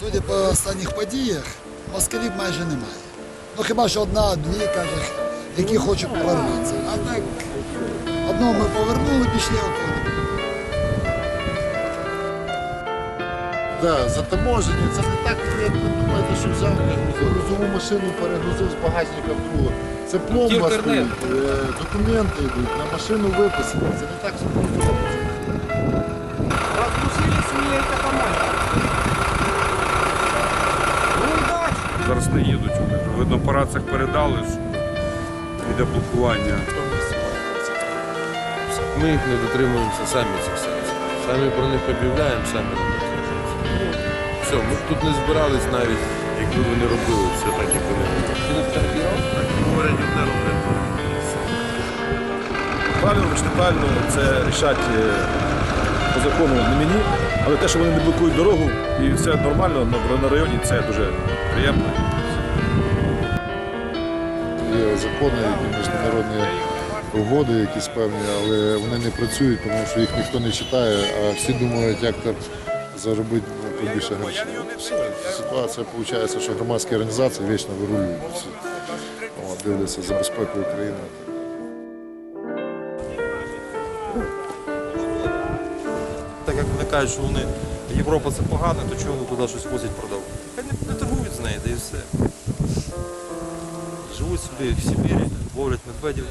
судя по останніх подіях, москалів майже немає. Ну хіба що одна-дві, каже, які хочуть прорватися. А так, одного ми повернули, ніякого не. Да, затаможені, це не так, як ви думаєте, що взяв грузову машину, перегрузив з багажника в другу. Це пломба стоїть, е, документи йдуть, на машину виписані. Це не так все Зараз не їдуть. Видно, по рацях передали, що йде блокування. Ми їх не дотримуємося самі цих санкцій. Самі про них об'являємо, самі не дотримуємося. Все, ми б тут не збирались навіть, якби вони робили все так, як вони роблять. Говорять, одне роблять. Правильно чи неправильно, це рішать по закону не мені, але те, що вони не блокують дорогу і все нормально на, на районі, це дуже приємно. Є закони, є міжнародні угоди якісь певні, але вони не працюють, тому що їх ніхто не читає, а всі думають, як там заробити ну, побільше грошей. Ситуація виходить, що громадські організації вічно вирулюють. Дивляться за безпекою України. Так як вони кажуть, що вони Європа це погано, то чого вони туди щось возять продавати? Хай не, не торгують з нею, да і все. Живуть собі в Сибірі, ловлять медведів.